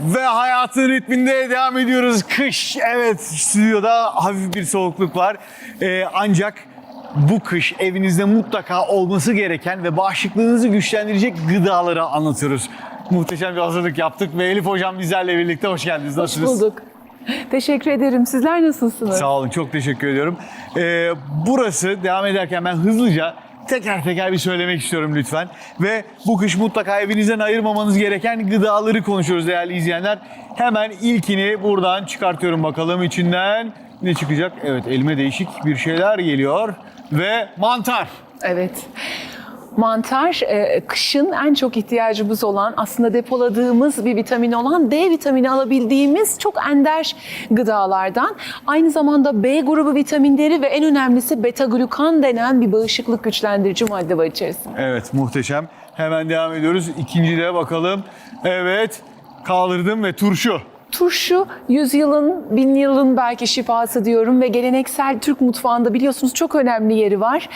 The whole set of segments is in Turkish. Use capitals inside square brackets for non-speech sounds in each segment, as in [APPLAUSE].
Ve hayatın ritminde devam ediyoruz. Kış, evet stüdyoda hafif bir soğukluk var. Ee, ancak bu kış evinizde mutlaka olması gereken ve bağışıklığınızı güçlendirecek gıdaları anlatıyoruz. Muhteşem bir hazırlık yaptık ve Elif Hocam bizlerle birlikte hoş geldiniz. Nasılsınız? Bulduk. Teşekkür ederim. Sizler nasılsınız? Sağ olun, çok teşekkür ediyorum. Ee, burası devam ederken ben hızlıca teker teker bir söylemek istiyorum lütfen. Ve bu kış mutlaka evinizden ayırmamanız gereken gıdaları konuşuyoruz değerli izleyenler. Hemen ilkini buradan çıkartıyorum bakalım içinden. Ne çıkacak? Evet elime değişik bir şeyler geliyor. Ve mantar. Evet. Mantar e, kışın en çok ihtiyacımız olan aslında depoladığımız bir vitamin olan D vitamini alabildiğimiz çok ender gıdalardan. Aynı zamanda B grubu vitaminleri ve en önemlisi beta glukan denen bir bağışıklık güçlendirici madde var içerisinde. Evet muhteşem. Hemen devam ediyoruz. İkincide bakalım. Evet kaldırdım ve turşu. Turşu yüzyılın, bin yılın belki şifası diyorum ve geleneksel Türk mutfağında biliyorsunuz çok önemli yeri var.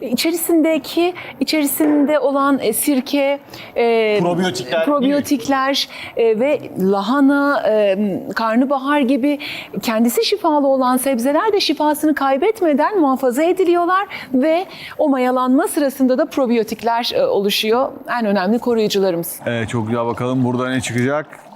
İçerisindeki, içerisinde olan e, sirke, e, Probiyotikler, probiyotikler e, ve lahana, e, karnabahar gibi kendisi şifalı olan sebzeler de şifasını kaybetmeden muhafaza ediliyorlar ve o mayalanma sırasında da probiyotikler e, oluşuyor. En önemli koruyucularımız. Evet çok güzel bakalım burada ne çıkacak.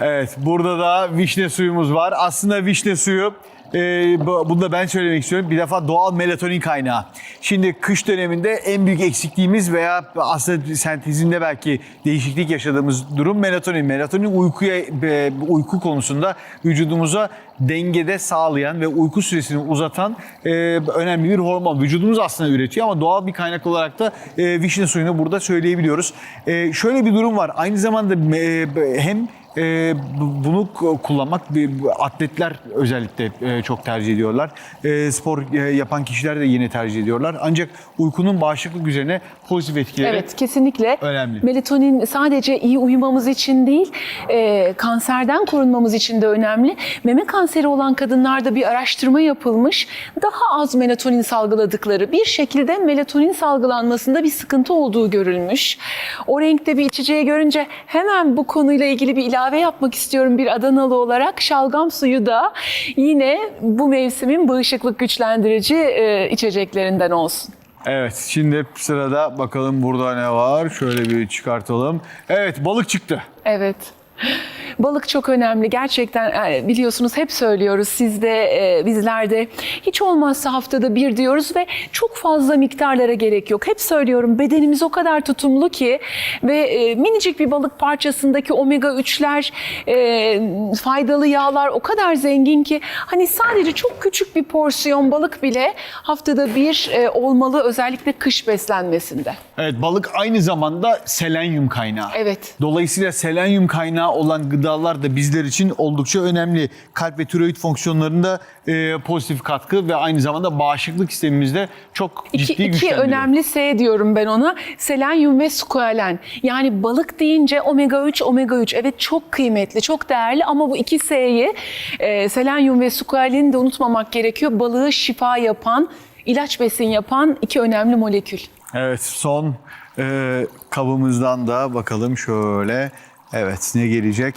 Evet burada da vişne suyumuz var. Aslında vişne suyu e, bu- bunu da ben söylemek istiyorum. Bir defa doğal melatonin kaynağı. Şimdi kış döneminde en büyük eksikliğimiz veya aslında sentezinde belki değişiklik yaşadığımız durum melatonin. Melatonin uykuya e, uyku konusunda vücudumuza dengede sağlayan ve uyku süresini uzatan e, önemli bir hormon. Vücudumuz aslında üretiyor ama doğal bir kaynak olarak da e, vişne suyunu burada söyleyebiliyoruz. E, şöyle bir durum var. Aynı zamanda e, hem e, bu- bunu kullanmak bir- atletler özellikle e, çok tercih ediyorlar. E, spor e, yapan kişiler de yine tercih ediyorlar. Ancak uykunun bağışıklık üzerine pozitif etkileri Evet kesinlikle. önemli. Melatonin sadece iyi uyumamız için değil, e, kanserden korunmamız için de önemli. Meme kanseri olan kadınlarda bir araştırma yapılmış. Daha az melatonin salgıladıkları bir şekilde melatonin salgılanmasında bir sıkıntı olduğu görülmüş. O renkte bir içeceği görünce hemen bu konuyla ilgili bir ilave yapmak istiyorum bir Adanalı olarak. Şalgam suyu da yine bu mevsimin bağışıklık güçlendirici e, içeceklerinden olsun. Evet şimdi sırada bakalım burada ne var. Şöyle bir çıkartalım. Evet balık çıktı. Evet. [LAUGHS] Balık çok önemli. Gerçekten e, biliyorsunuz hep söylüyoruz siz de e, bizler de hiç olmazsa haftada bir diyoruz ve çok fazla miktarlara gerek yok. Hep söylüyorum bedenimiz o kadar tutumlu ki ve e, minicik bir balık parçasındaki omega 3'ler e, faydalı yağlar o kadar zengin ki hani sadece çok küçük bir porsiyon balık bile haftada bir olmalı özellikle kış beslenmesinde. Evet balık aynı zamanda selenyum kaynağı. Evet. Dolayısıyla selenyum kaynağı olan gıdalar da bizler için oldukça önemli. Kalp ve tiroid fonksiyonlarında e, pozitif katkı ve aynı zamanda bağışıklık sistemimizde çok İki, ciddi iki güçlendiriyor. önemli S diyorum ben ona. Selenyum ve squalen. Yani balık deyince omega 3, omega 3. Evet çok kıymetli, çok değerli ama bu iki S'yi e, selenyum ve squalen'i de unutmamak gerekiyor. Balığı şifa yapan, ilaç besin yapan iki önemli molekül. Evet son e, kabımızdan da bakalım şöyle. Evet ne gelecek?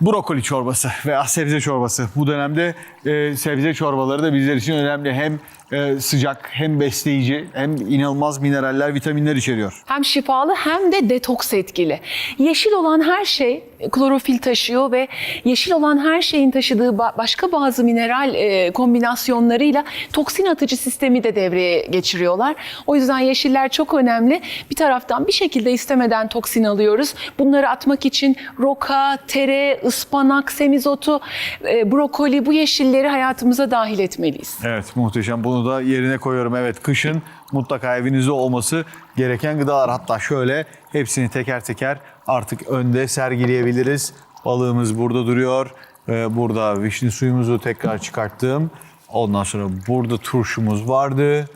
Brokoli çorbası veya sebze çorbası. Bu dönemde e, sebze çorbaları da bizler için önemli. Hem e, sıcak hem besleyici hem inanılmaz mineraller, vitaminler içeriyor. Hem şifalı hem de detoks etkili. Yeşil olan her şey klorofil taşıyor ve yeşil olan her şeyin taşıdığı ba- başka bazı mineral e, kombinasyonlarıyla toksin atıcı sistemi de devreye geçiriyorlar. O yüzden yeşiller çok önemli. Bir taraftan bir şekilde istemeden toksin alıyoruz. Bunları atmak için roka, tere, ıspanak, semizotu, e, brokoli bu yeşilleri hayatımıza dahil etmeliyiz. Evet muhteşem. Bunu da yerine koyuyorum. Evet kışın mutlaka evinizde olması gereken gıdalar. Hatta şöyle hepsini teker teker artık önde sergileyebiliriz. Balığımız burada duruyor. Ee, burada vişne suyumuzu tekrar çıkarttım. Ondan sonra burada turşumuz vardı.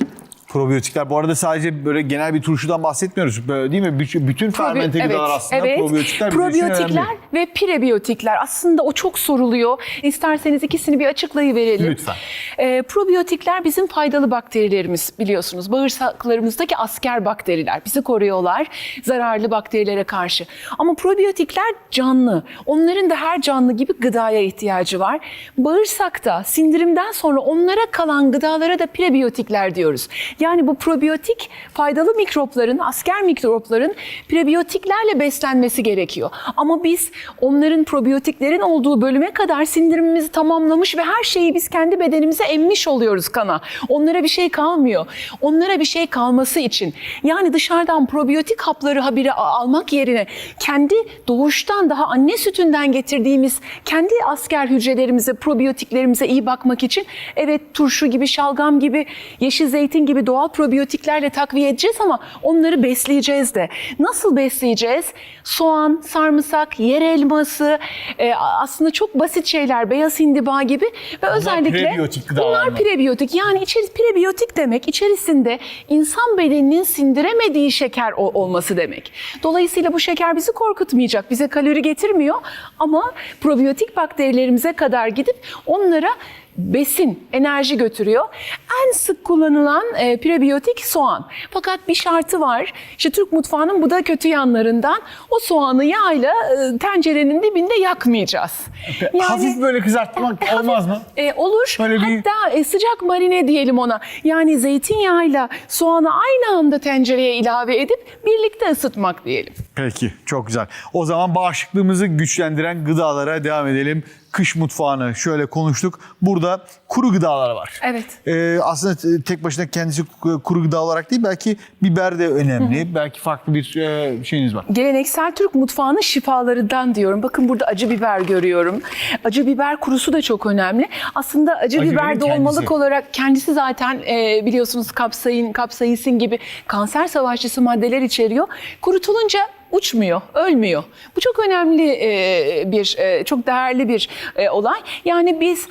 Probiyotikler bu arada sadece böyle genel bir turşudan bahsetmiyoruz. Böyle değil mi? Bütün, bütün fermente Probi- gıdalar aslında probiyotikler için Probiyotikler önemli. ve prebiyotikler. Aslında o çok soruluyor. İsterseniz ikisini bir açıklayıverelim. Lütfen. Ee, probiyotikler bizim faydalı bakterilerimiz biliyorsunuz. Bağırsaklarımızdaki asker bakteriler. Bizi koruyorlar zararlı bakterilere karşı. Ama probiyotikler canlı. Onların da her canlı gibi gıdaya ihtiyacı var. Bağırsakta sindirimden sonra onlara kalan gıdalara da prebiyotikler diyoruz. Yani bu probiyotik faydalı mikropların, asker mikropların prebiyotiklerle beslenmesi gerekiyor. Ama biz onların probiyotiklerin olduğu bölüme kadar sindirimimizi tamamlamış ve her şeyi biz kendi bedenimize emmiş oluyoruz kana. Onlara bir şey kalmıyor. Onlara bir şey kalması için yani dışarıdan probiyotik hapları habire almak yerine kendi doğuştan daha anne sütünden getirdiğimiz kendi asker hücrelerimize, probiyotiklerimize iyi bakmak için evet turşu gibi, şalgam gibi, yeşil zeytin gibi doğal probiyotiklerle takviye edeceğiz ama onları besleyeceğiz de. Nasıl besleyeceğiz? Soğan, sarımsak, yer elması, e, aslında çok basit şeyler, beyaz hindiba gibi ve özellikle prebiyotik bunlar prebiyotik. Yani içeri, prebiyotik demek içerisinde insan bedeninin sindiremediği şeker olması demek. Dolayısıyla bu şeker bizi korkutmayacak, bize kalori getirmiyor ama probiyotik bakterilerimize kadar gidip onlara besin, enerji götürüyor. En sık kullanılan e, prebiyotik soğan. Fakat bir şartı var. İşte Türk mutfağının bu da kötü yanlarından. O soğanı yağla e, tencerenin dibinde yakmayacağız. Hafif böyle kızartmak olmaz mı? E, olur. Böyle bir- Hatta e, sıcak marine diyelim ona. Yani zeytinyağıyla soğanı aynı anda tencereye ilave edip birlikte ısıtmak diyelim. Peki çok güzel. O zaman bağışıklığımızı güçlendiren gıdalara devam edelim. Kış mutfağını şöyle konuştuk. Burada kuru gıdalar var. Evet. Ee, aslında tek başına kendisi kuru gıda olarak değil belki biber de önemli. Belki farklı bir e, şeyiniz var. Geleneksel Türk mutfağının şifalarından diyorum. Bakın burada acı biber görüyorum. Acı biber kurusu da çok önemli. Aslında acı, Acı biber dolmalık kendisi. olarak kendisi zaten e, biliyorsunuz kapsayin, kapsaisin gibi kanser savaşçısı maddeler içeriyor. Kurutulunca uçmuyor, ölmüyor. Bu çok önemli e, bir, e, çok değerli bir e, olay. Yani biz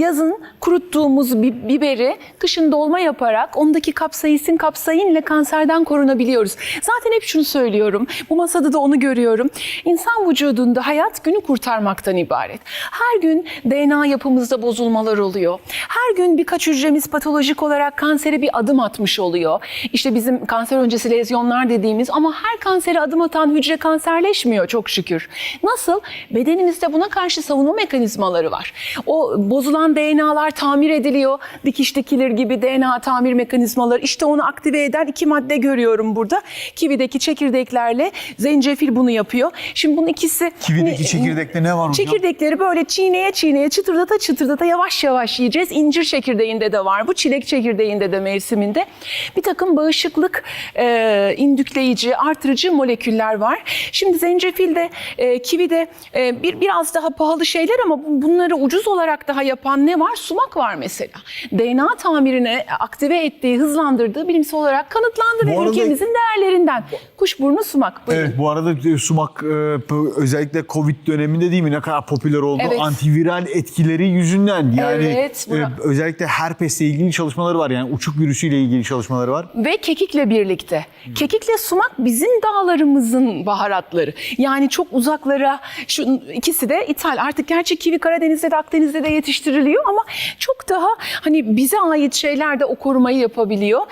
yazın kuruttuğumuz bi- biberi kışın dolma yaparak ondaki kapsaisin kapsayinle kanserden korunabiliyoruz. Zaten hep şunu söylüyorum. Bu masada da onu görüyorum. İnsan vücudunda hayat günü kurtarmaktan ibaret. Her gün DNA yapımızda bozulmalar oluyor. Her gün birkaç hücremiz patolojik olarak kansere bir adım atmış oluyor. İşte bizim kanser öncesi lezyonlar dediğimiz ama her kansere adım atan hücre kanserleşmiyor çok şükür. Nasıl? Bedenimizde buna karşı savunma mekanizmaları var. O bozulan DNA'lar tamir ediliyor. Dikiş dikilir gibi DNA tamir mekanizmaları. İşte onu aktive eden iki madde görüyorum burada. Kivideki çekirdeklerle zencefil bunu yapıyor. Şimdi bunun ikisi... Kivideki çekirdekte ne var hocam? Çekirdekleri böyle çiğneye çiğneye çıtırdata çıtırdata yavaş yavaş yiyeceğiz. İncir çekirdeğinde de var bu. Çilek çekirdeğinde de mevsiminde. Bir takım bağışıklık e, indükleyici, artırıcı moleküller var. Şimdi zencefilde, e, kivide e, bir biraz daha pahalı şeyler ama bu- bunları ucuz olarak daha yapan ne var? Sumak var mesela. DNA tamirine aktive ettiği, hızlandırdığı bilimsel olarak kanıtlandı ve arada- ülkemizin değerlerinden. Kuşburnu sumak. Buyurun. Evet bu arada e, sumak e, özellikle Covid döneminde değil mi ne kadar popüler oldu Evet. antiviral etkileri yüzünden. Yani Evet, e, bura- özellikle herpesle ilgili çalışmaları var yani uçuk virüsüyle ilgili çalışmaları var. ve kekikle birlikte. Kekikle sumak bizim dağlarımızın baharatları. Yani çok uzaklara şu ikisi de ithal. Artık gerçi kivi Karadeniz'de de Akdeniz'de de yetiştiriliyor ama çok daha hani bize ait şeyler de o korumayı yapabiliyor.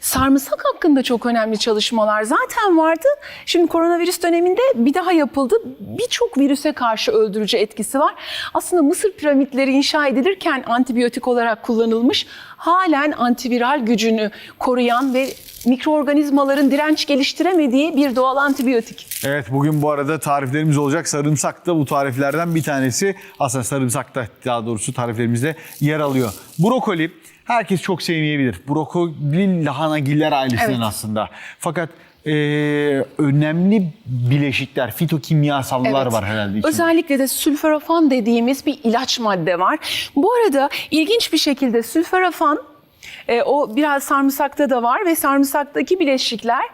Sarımsak hakkında çok önemli çalışmalar zaten vardı. Şimdi koronavirüs döneminde bir daha yapıldı. Birçok virüse karşı öldürücü etkisi var. Aslında Mısır piramitleri inşa edilirken antibiyotik olarak kullanılmış. Halen antiviral gücünü koruyan ve mikroorganizmaların direnç geliştiremediği bir doğal antibiyotik. Evet bugün bu arada tariflerimiz olacak. Sarımsak da bu tariflerden bir tanesi. Aslında sarımsak da daha doğrusu tariflerimizde yer alıyor. Brokoli herkes çok sevmeyebilir. Brokoli lahanagiller ailesinden Evet. aslında. Fakat e, önemli bileşikler, fitokimyasallar Evet. var herhalde içinde. Özellikle de sülforafan dediğimiz bir ilaç madde var. Bu arada ilginç bir şekilde sülforafan E, o biraz sarımsakta da var ve sarımsaktaki bileşikler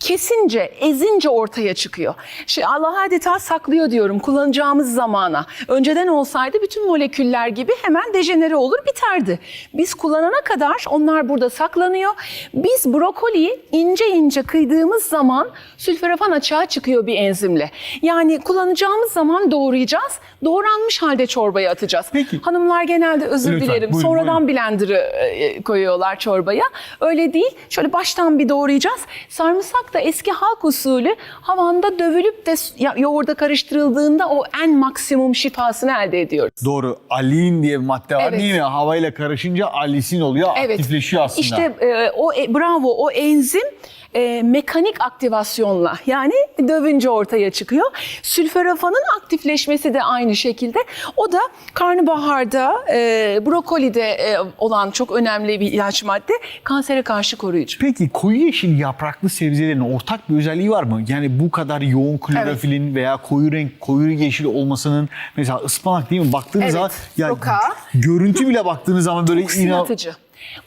kesince, ezince ortaya çıkıyor. Şey, Allah adeta saklıyor diyorum kullanacağımız zamana. Önceden olsaydı bütün moleküller gibi hemen dejenere olur biterdi. Biz kullanana kadar onlar burada saklanıyor. Biz brokoliyi ince ince kıydığımız zaman sülforafan açığa çıkıyor bir enzimle. Yani kullanacağımız zaman doğrayacağız. Doğranmış halde çorbaya atacağız. Peki. Hanımlar genelde özür Lütfen, dilerim. buyurun, Sonradan blender'ı e, koyuyorlar çorbaya. Öyle değil. Şöyle baştan bir doğrayacağız. Sarımsak da eski halk usulü havanda dövülüp de yoğurda karıştırıldığında o en maksimum şifasını elde ediyoruz. Doğru. Alin diye bir madde var Evet. değil mi? Havayla karışınca alisin oluyor. Aktifleşiyor aslında. İşte e, o e, bravo o enzim e, mekanik aktivasyonla yani dövünce ortaya çıkıyor. Sülforafanın aktifleşmesi de aynı şekilde. O da karnabaharda, e, brokolide e, olan çok önemli bir ilaç madde. Kansere karşı koruyucu. Peki koyu yeşil yapraklı sebzelerin ortak bir özelliği var mı? Yani bu kadar yoğun klorofilin veya koyu renk, koyu yeşil olmasının mesela ıspanak değil mi? Baktığınız Evet, zaman ya roka. görüntü bile baktığınız zaman böyle Toksin inan- atıcı.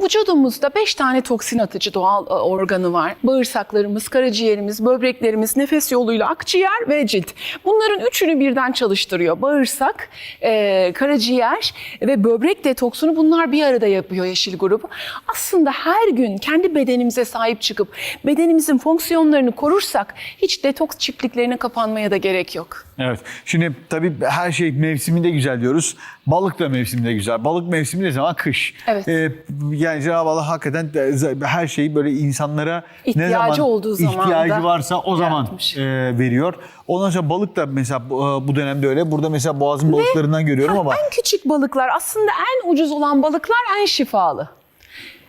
Vücudumuzda 5 tane toksin atıcı doğal e, organı var. Bağırsaklarımız, karaciğerimiz, böbreklerimiz, nefes yoluyla akciğer ve cilt. Bunların üçünü birden çalıştırıyor. Bağırsak, e, karaciğer ve böbrek detoksunu bunlar bir arada yapıyor yeşil grubu. Aslında her gün kendi bedenimize sahip çıkıp bedenimizin fonksiyonlarını korursak hiç detoks çiftliklerine kapanmaya da gerek yok. Evet. Şimdi tabii her şey mevsiminde güzel diyoruz. Balık da mevsiminde güzel. Balık mevsimi ne zaman? Kış. Evet. Ee, yani Cenab-ı Allah hakikaten de- her şeyi böyle insanlara ne İhtiyacı zaman olduğu ihtiyacı varsa o zaman yaratmış. e, veriyor. Ondan sonra balık da mesela bu, e, dönemde öyle. Burada mesela boğazın balıklarından görüyorum ama En küçük balıklar aslında en ucuz olan balıklar en şifalı.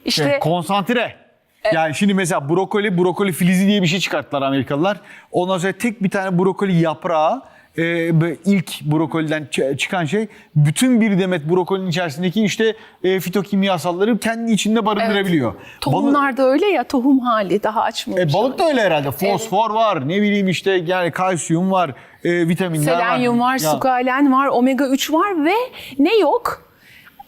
İşte şey, konsantre. Yani şimdi mesela brokoli, brokoli filizi diye bir şey çıkarttılar Amerikalılar. Ondan sonra tek bir tane brokoli yaprağı e, ilk brokoliden çıkan şey bütün bir demet brokolinin içerisindeki işte e, fitokimyasalları kendi içinde barındırabiliyor. Balık, Tohumlar da öyle ya tohum hali daha açmamış. e, balık da öyle herhalde. Fosfor var, ne bileyim işte yani kalsiyum var, e, vitaminler var. Selenyum var, Ya, sukalen var, omega 3 var ve ne yok?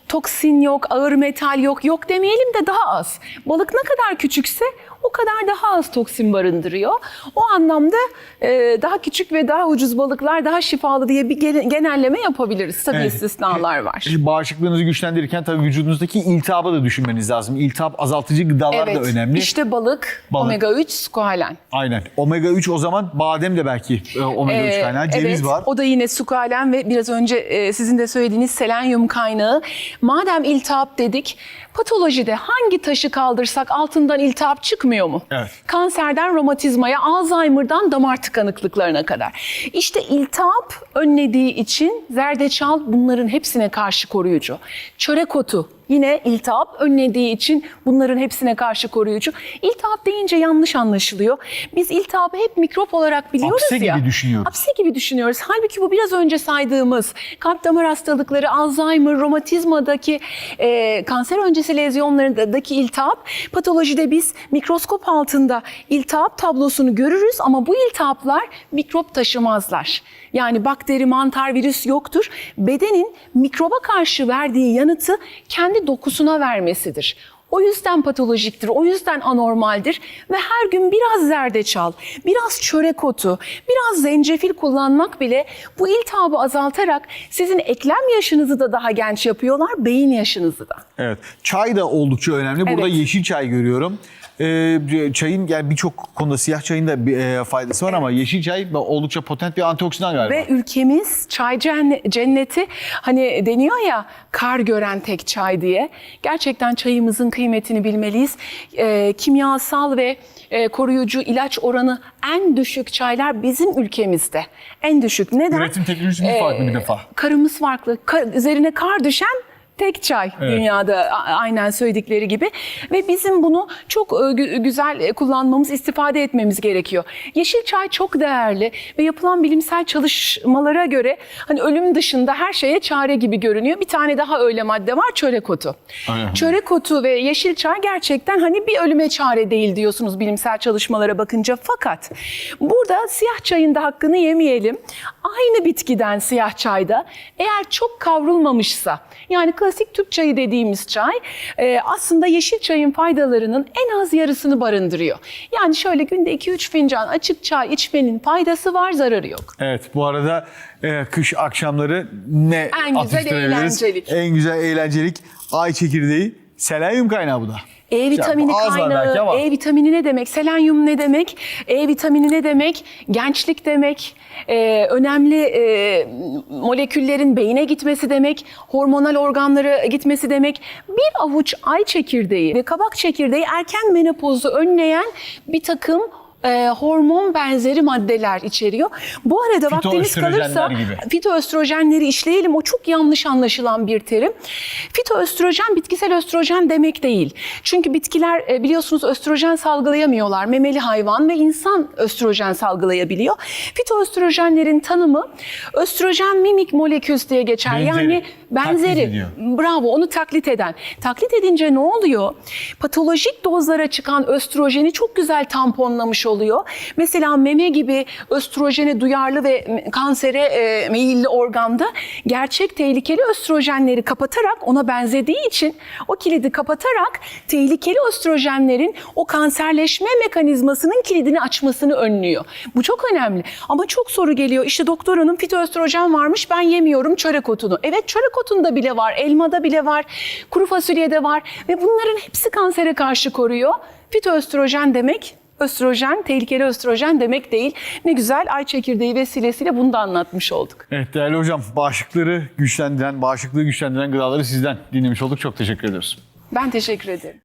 Toksin yok, ağır metal yok, yok demeyelim de daha az. Balık ne kadar küçükse o kadar daha az toksin barındırıyor. O anlamda e, daha küçük ve daha ucuz balıklar daha şifalı diye bir gene- genelleme yapabiliriz. Tabii Evet. istisnalar var. Bağışıklığınızı güçlendirirken tabii vücudunuzdaki iltihabı da düşünmeniz lazım. İltihap azaltıcı gıdalar da önemli. İşte balık, Balık. omega 3, sukalen. Aynen. Omega 3 o zaman badem de belki e, omega 3 Ee, kaynağı. Ceviz evet, var. O da yine sukalen ve biraz önce e, sizin de söylediğiniz selenyum kaynağı. Madem iltihap dedik, patolojide hangi taşı kaldırsak altından iltihap çıkmıyor mu? Evet. Kanserden romatizmaya, Alzheimer'dan damar tıkanıklıklarına kadar. İşte iltihap önlediği için zerdeçal bunların hepsine karşı koruyucu. Çörek otu yine iltihap önlediği için bunların hepsine karşı koruyucu. İltihap deyince yanlış anlaşılıyor. Biz iltihabı hep mikrop olarak biliyoruz Hapse ya. gibi düşünüyoruz. Hapse gibi düşünüyoruz. Halbuki bu biraz önce saydığımız kalp damar hastalıkları, Alzheimer, romatizmadaki e, kanser öncesi lezyonlarındaki iltihap patolojide biz mikroskop altında iltihap tablosunu görürüz ama bu iltihaplar mikrop taşımazlar. Yani bakteri, mantar, virüs yoktur. Bedenin mikroba karşı verdiği yanıtı kendi dokusuna vermesidir. O yüzden patolojiktir, o yüzden anormaldir ve her gün biraz zerdeçal, biraz çörek otu, biraz zencefil kullanmak bile bu iltihabı azaltarak sizin eklem yaşınızı da daha genç yapıyorlar, beyin yaşınızı da. Evet. Çay da oldukça önemli. Burada Evet. yeşil çay görüyorum. Ee, çayın yani birçok konuda siyah çayın da bir e, faydası var ama yeşil çay oldukça potent bir antioksidan galiba. Ve ülkemiz çay cenn- cenneti hani deniyor ya kar gören tek çay diye. Gerçekten çayımızın kıymetini bilmeliyiz. Ee, kimyasal ve e, koruyucu ilaç oranı en düşük çaylar bizim ülkemizde. En düşük. Neden? Üretim teknolojisi farklı bir defa. Karımız farklı. Kar- üzerine kar düşen tek çay Evet. dünyada aynen söyledikleri gibi ve bizim bunu çok e, gü- güzel e, kullanmamız, istifade etmemiz gerekiyor. Yeşil çay çok değerli ve yapılan bilimsel çalışmalara göre hani ölüm dışında her şeye çare gibi görünüyor. Bir tane daha öyle madde var çörek otu. Aynen. Çörek otu ve yeşil çay gerçekten hani bir ölüme çare değil diyorsunuz bilimsel çalışmalara bakınca. Fakat burada siyah çayın da hakkını yemeyelim. Aynı bitkiden siyah çayda eğer çok kavrulmamışsa yani klasik klasik Türk çayı dediğimiz çay e, aslında yeşil çayın faydalarının en az yarısını barındırıyor. Yani şöyle günde 2-3 fincan açık çay içmenin faydası var, zararı yok. Evet bu arada e, kış akşamları ne En güzel atıştırabiliriz? eğlencelik. En güzel eğlencelik ay çekirdeği. Selenyum kaynağı bu da. E vitamini belki kaynağı. E vitamini ne demek? Selenyum ne demek? E vitamini ne demek? Gençlik demek. E, önemli e, moleküllerin beyine gitmesi demek. Hormonal organlara gitmesi demek. Bir avuç ay çekirdeği ve kabak çekirdeği erken menopozu önleyen bir takım e, hormon benzeri maddeler içeriyor. Bu arada vaktiniz Fitoöstrojenler kalırsa gibi. fitoöstrojenleri işleyelim. O çok yanlış anlaşılan bir terim. Fitoöstrojen bitkisel östrojen demek değil. Çünkü bitkiler e, biliyorsunuz östrojen salgılayamıyorlar. Memeli hayvan ve insan östrojen salgılayabiliyor. Fitoöstrojenlerin tanımı östrojen mimik moleküls diye geçer. Benzeri. Yani benzeri. Bravo onu taklit eden. Taklit edince ne oluyor? Patolojik dozlara çıkan östrojeni çok güzel tamponlamış oluyor. Mesela meme gibi östrojene duyarlı ve kansere e, meyilli organda gerçek tehlikeli östrojenleri kapatarak ona benzediği için o kilidi kapatarak tehlikeli östrojenlerin o kanserleşme mekanizmasının kilidini açmasını önlüyor. Bu çok önemli. Ama çok soru geliyor. İşte doktor hanım fitoöstrojen varmış ben yemiyorum çörek otunu. Evet çörek otunda bile var, elmada bile var, kuru fasulyede var ve bunların hepsi kansere karşı koruyor. Fitoöstrojen demek östrojen, tehlikeli östrojen demek değil. Ne güzel ay çekirdeği vesilesiyle bunu da anlatmış olduk. Evet değerli hocam bağışıkları güçlendiren, bağışıklığı güçlendiren gıdaları sizden dinlemiş olduk. Çok teşekkür ediyoruz. Ben teşekkür ederim.